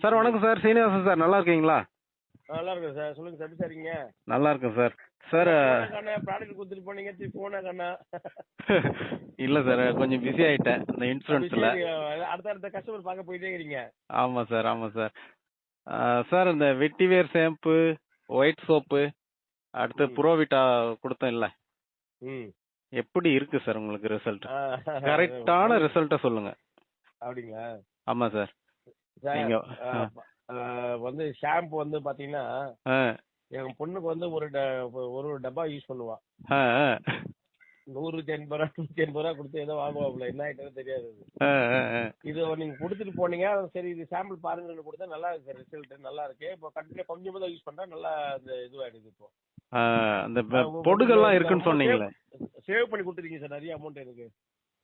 Sir வணக்கம் sir. Srinivasan sir நல்லா இருக்கீங்களா? நல்லா இருக்கும் சார். சொல்லுங்க சார் எப்படி சார் இருக்கீங்க? நல்லா இருக்கேன் சார். சார் ப்ராடக்ட் கொடுத்துட்டு போனீங்க திருப்பி போனா கண்ணா? இல்ல சார் கொஞ்சம் பிஸி ஆயிட்டேன் இந்த இன்சூரன்ஸ்ல அடுத்த அடுத்த கஸ்டமர் பார்க்க போயிட்டே இருக்கீங்க. ஆமா சார் ஆமா சார். சார் இந்த வெட்டிவேர் ஷாம்பு ஒயிட் சோப்பு அடுத்து. புரோவிட்டா கொடுத்தேன் இல்ல. ம். எப்படி இருக்கு சார் உங்களுக்கு ரிசல்ட் கரெக்டான ரிசல்ட்ட சொல்லுங்க. அப்படிங்களா? ஆமா சார். வந்து ஷாம்பு வந்து பாத்தீங்கன்னா என் பொண்ணுக்கு வந்து ஒரு ஒரு டப்பா யூஸ் பண்ணுவா. நூறுக்கு எண்பது ரூபா நூத்தி எண்பது ரூபா கொடுத்து ஏதோ வாங்குவாப்புல என்ன ஆயிட்டது தெரியாது. இது நீங்க கொடுத்துட்டு போனீங்க சரி இது சாம்பிள் பாருங்கன்னு கொடுத்தா நல்லா இருக்கு ரிசல்ட் நல்லா இருக்கு. இப்போ கண்டிப்பா கொஞ்சமா தான் யூஸ் பண்றா நல்லா இந்த இதுவாயிடுது இப்போ. அந்த ப- பொடுகெல்லாம் இருக்குன்னு சொன்னீங்களே. சேவ் பண்ணி கொடுத்துருக்கீங்க சார் நிறைய அமௌண்ட் எனக்கு.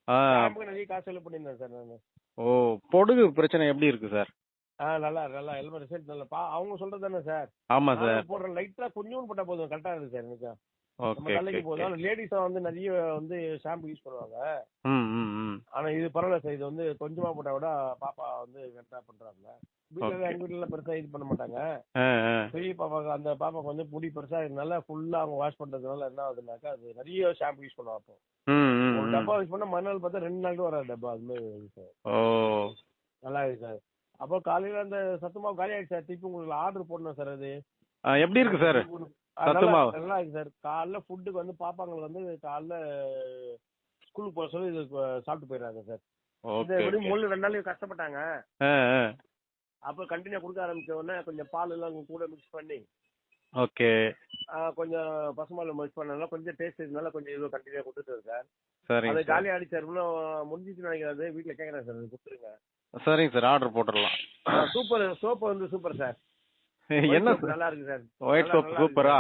நிறைய காசு செலவு பண்ணியிருந்தேன் சார் நான். ஓ பொடுகு பிரச்சனை எப்படி இருக்கு சார்? ஆ நல்லா நல்லா எல்லாமே ரிசல்ட் நல்லா பா அவங்க சொல்றது தானே சார். ஆமா சார். போடுற லைட்டா கொஞ்சம் போட்டா போதும் கரெக்டா இருக்கு சார் எனக்கு. நம்ம தலைக்கு போதும் லேடிஸ் வந்து நிறைய வந்து ஷாம்பு யூஸ் பண்ணுவாங்க. ஆனா இது பரவாயில்ல சார் இது வந்து கொஞ்சமா போட்டா விட பாப்பா வந்து கரெக்டா பண்றாங்க. வீட்டுல. எங்க வீட்டுல பெருசா இது பண்ண மாட்டாங்க. பெரிய பாப்பாக்கு அந்த பாப்பாக்கு வந்து முடி பெருசா இருந்தால ஃபுல்லா அவங்க வாஷ் பண்றதுனால என்ன ஆகுதுனாக்கா அது நிறைய ஷாம்பு யூஸ் பண்ணுவா அப்போ. ம் ம் ஒரு ம். டப்பா யூஸ் பண்ணா மறுநாள் பார்த்தா ரெண்டு நாள் வர டப்பா அது மாதிரி சார் ஓ. நல்லா இருக்கு சார் அப்போ காலையில அந்த சத்துமாவு காலி ஆயிடுச்சு சார் திருப்பி உங்களுக்கு ஆர்டர் போடணும் சார் அது. எப்படி இருக்கு சார் நல்லா- இருக்கு சார். காலைல ஃபுட்டுக்கு வந்து பாப்பாங்களுக்கு வந்து காலைல ஸ்கூலுக்கு போக சொல்லி இது சாப்பிட்டு போயிடுறாங்க சார். இந்த ஓகே எப்படி ஓகே. முள்ளு ரெண்டு நாளைக்கு கஷ்டப்பட்டாங்க. அப்போ கண்டினியூ கொடுக்க ஆரம்பிச்ச உடனே கொஞ்சம் பால் எல்லாம் கூட மிக்ஸ் பண்ணி ஓகே. கொஞ்சம் பசுமால மிக்ஸ் பண்ணனால கொஞ்சம் டேஸ்ட் இருந்தால கொஞ்சம் இது கண்டினியூ கொடுத்துட்டு இருக்கேன் சரிங்க அது சார். காலி ஆடி சார். இன்னும் முடிஞ்சிச்சு நினைக்கிறது வீட்டில் கேட்குறேன் சார். கொடுத்துருங்க. சரிங்க சார். ஆர்டர் போட்டுடலாம். சூப்பர் சோப்பு வந்து சூப்பர் சார். என்ன நல்லா இருக்கு சார் ஒயிட் சோப் சூப்பரா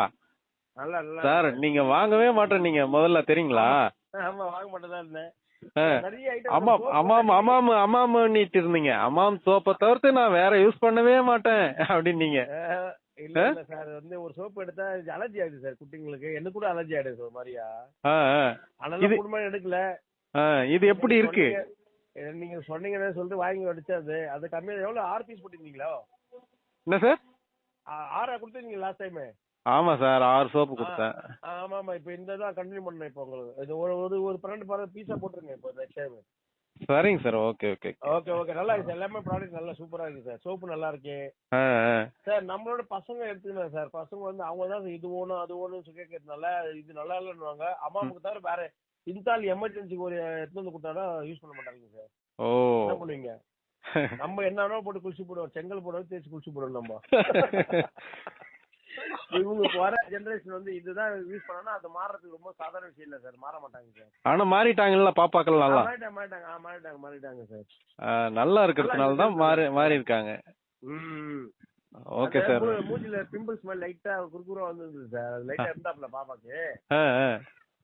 நல்லா நல்லா சார். நீங்க வாங்கவே மாட்டேன் நீங்க முதல்ல தெரியுங்களா? ஆமா வாங்க மாட்டேன் தான் இருந்தேன். அம்மா அம்மாம் அம்மாம் அம்மாம்னிட்டு இருந்தீங்க. அம்மாம் சோப்பை தவிர்த்து நான் வேற யூஸ் பண்ணவே மாட்டேன் அப்படின்னீங்க. இல்ல சார் வந்து ஒரு சோப்பு எடுத்தா அலர்ஜி ஆயிடுது சார் குட்டிங்களுக்கு. எனக்கு கூட அலர்ஜி ஆயிடுது ஒரு மாதிரியா. அதனால குடும்பம் எடுக்கல. இது எப்படி இருக்கு? நீங்க சொன்னீங்கன்னு சொல்லிட்டு வாங்கி அடிச்சது அது கம்மியா எவ்வளவு ஆறு பீஸ் போட்டிருந்தீங்களோ? என்ன சார் ஆ- ஆறா கொடுத்துருந்தீங்க லாஸ்ட் டைம் ஆமா சார் ஆறு சோப்பு கொடுத்தேன். ஆமா ஆமா. இப்போ இந்த தான் கண்டினியூ பண்ணேன் இப்போ உங்களுக்கு. இது ஒரு ஒரு ஒரு பன்னெண்டு பன்னெண்டு பீஸா போட்டுருங்க இப்போ நெக்ஸ்ட் டைம் சரிங்க sir okay okay okay okay நல்லா இருக்கு. எல்லாமே ப்ராடக்ட் நல்லா சூப்பரா இருக்கு சார். சோப்பு நல்லா இருக்கு. சார் நம்மளோட பசங்க எடுத்துக்கணும் சார். பசங்க வந்து அவங்க தான் இது வேணும் அது வேணும் கேட்கறதுனால இது நல்லா இல்லைன்னுவாங்க. அம்மாவுக்கு தவிர வேற இன்ஸ்டால் எமர்ஜென்சிக்கு ஒரு எடுத்து வந்து கொடுத்தாலும் யூஸ் பண்ண மாட்டாங்க சார். ஓ. என்ன பண்ணுவீங்க? நம்ம என்ன போட்டு குளிச்சு போடுவோம். செங்கல் போடுவோம் தேய்ச்சி குளிச்சு போடுவோம் நம்ம. இவங்க இப்ப வர ஜெனரேஷன் வந்து இதுதான் யூஸ் பண்ணா அது மாறுறதுக்கு ரொம்ப சாதாரண விஷயம் இல்ல சார். மாற மாட்டாங்க சார். ஆனா மாறிட்டாங்கல்ல பாப்பாக்கள் நல்லா? மாறிட்டாங்க மாறிட்டாங்க. மாறிட்டாங்க மாறிட்டாங்க சார். நல்லா இருக்கிறதுனால தான் மாறி மாறி இருக்காங்க ஓகே சார். மூஞ்சில பிம்பிள்ஸ் மாதிரி லைட்டா குறுகுறா வந்திருந்தது சார். லைட்டா இருந்தாப்ல பாப்பாக்கு.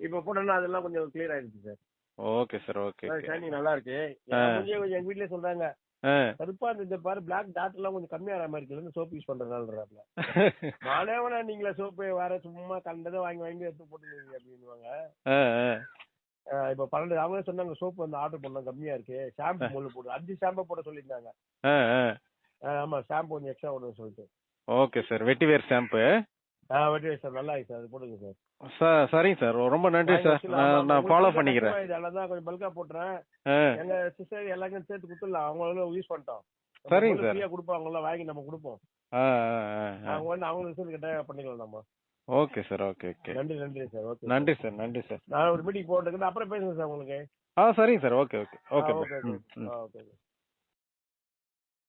இப்ப போட்டோம்னா அதெல்லாம் கொஞ்சம் கிளியர் ஆயிடுச்சு சார். ஓகே சார் ஓகே நல்லா இருக்கு. கொஞ்சம் எங்க வீட்லயே சொல்றாங்க. கருப்பா இந்த பாரு பிளாக் டாட் எல்லாம் கொஞ்சம் கம்மியாகிற மாதிரி இருக்குல்ல சோப் யூஸ் பண்றதுனால நானே வேணா நீங்களே சோப்பு வேற சும்மா கண்டதை வாங்கி வாங்கி எடுத்து போட்டுருவீங்க அப்படின்னுவாங்க. இப்ப பன்னெண்டு அவங்களே சொன்னாங்க சோப்பு வந்து ஆர்டர் பண்ணோம் கம்மியா இருக்கு. ஷாம்பு முள்ளு போடு அஞ்சு ஷாம்பு போட சொல்லியிருந்தாங்க. ஆமா ஷாம்பு கொஞ்சம் எக்ஸ்ட்ரா போடணும்னு சொல்லிட்டு. ஓகே சார் வெட்டிவேர் ஷாம்பு ஆ வெட்டி சார் நல்லா சார் அது போடுங்க சார். சார் சரிங்க சார். ரொம்ப நன்றி சார். நான் ஃபாலோ பண்ணிக்கிறேன். இதெல்லாம் தான் கொஞ்சம் பல்கா போட்டுறேன். எங்க சிஸ்டர் எல்லாருக்கும் சேர்த்து கொடுத்துடலாம். அவங்களும் யூஸ் பண்ணிட்டோம். சரிங்க சார். ஃப்ரீயா கொடுப்பாங்கல்ல வாங்கி நம்ம கொடுப்போம். அவங்க வந்து அவங்க ரிசல்ட் கிட்ட பண்ணிக்கலாம் நம்ம ஓகே சார் ஓகே ஓகே. நன்றி நன்றி சார். ஓகே நன்றி சார் நன்றி சார். நான் ஒரு மீட்டிங் போட்டுக்கிட்டு அப்புறம் பேசுங்க சார் உங்களுக்கு. ஆ சரிங்க sir. Okay okay. Okay okay